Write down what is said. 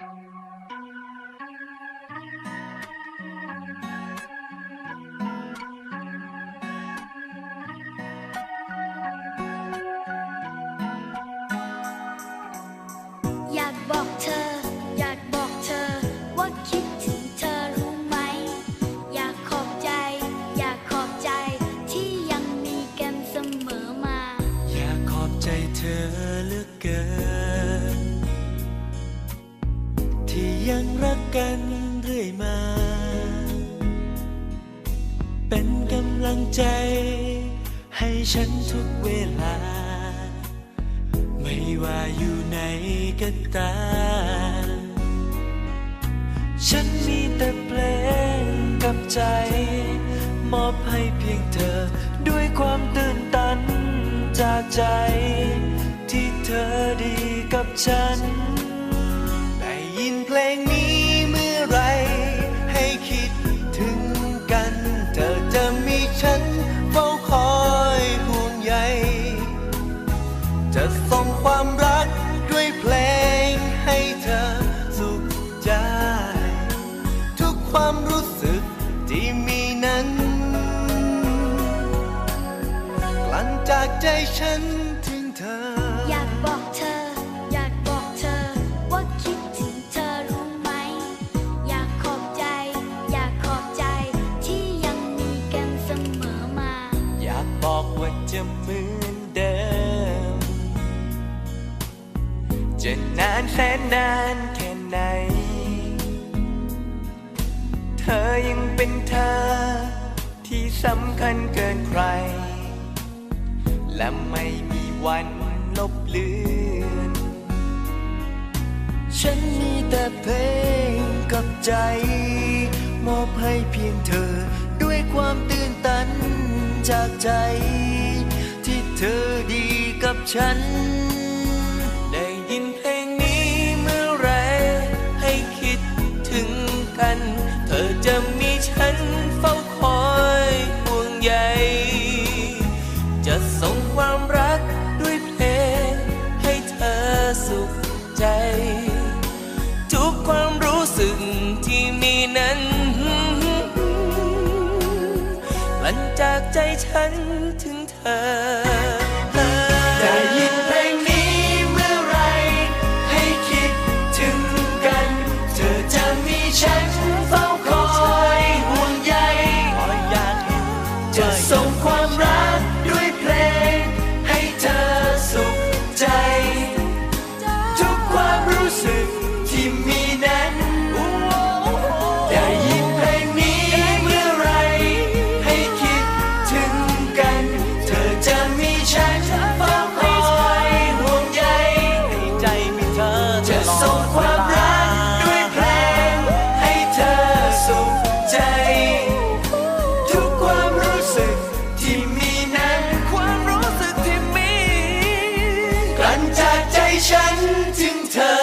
อย เป็นกำลังใจ ให้ฉันทุกเวลา ไม่ว่าอยู่ไหนก็ตามฉันมีแต่เพลงกับใจ มอบให้เพียงเธอด้วยความตื่นตันจากใจ ที่เธอดีกับฉัน จะส่งความรักด้วยเพลงให้เธอสุขใจ ทุกความรู้สึกที่มีนั้นกลั่นจากใจฉันถึงเธอ อยากบอกเธอ อยากบอกเธอ ว่าคิดถึงเธอรู้ไหม อยากขอบใจ อยากขอบใจที่ยังมีกันเสมอมา อยากบอกว่าจะเหมือ จะนานแสนนานแค่ไหน เธอยังเป็นเธอ ที่สำคัญเกินใคร และไม่มีวันลบเลือน ฉันมีแต่เพลงกับใจ มอบให้เพียงเธอ ด้วยความตื่นตันจากใจ ที่เธอดีกับฉัน ใจฉันถึงเธอได้ยินเพลงนี้เมื่อไร ให้คิดถึงกัน เธอจะมีฉันเฝ้าคอยห่วงใยจะส่งความรั 精彩。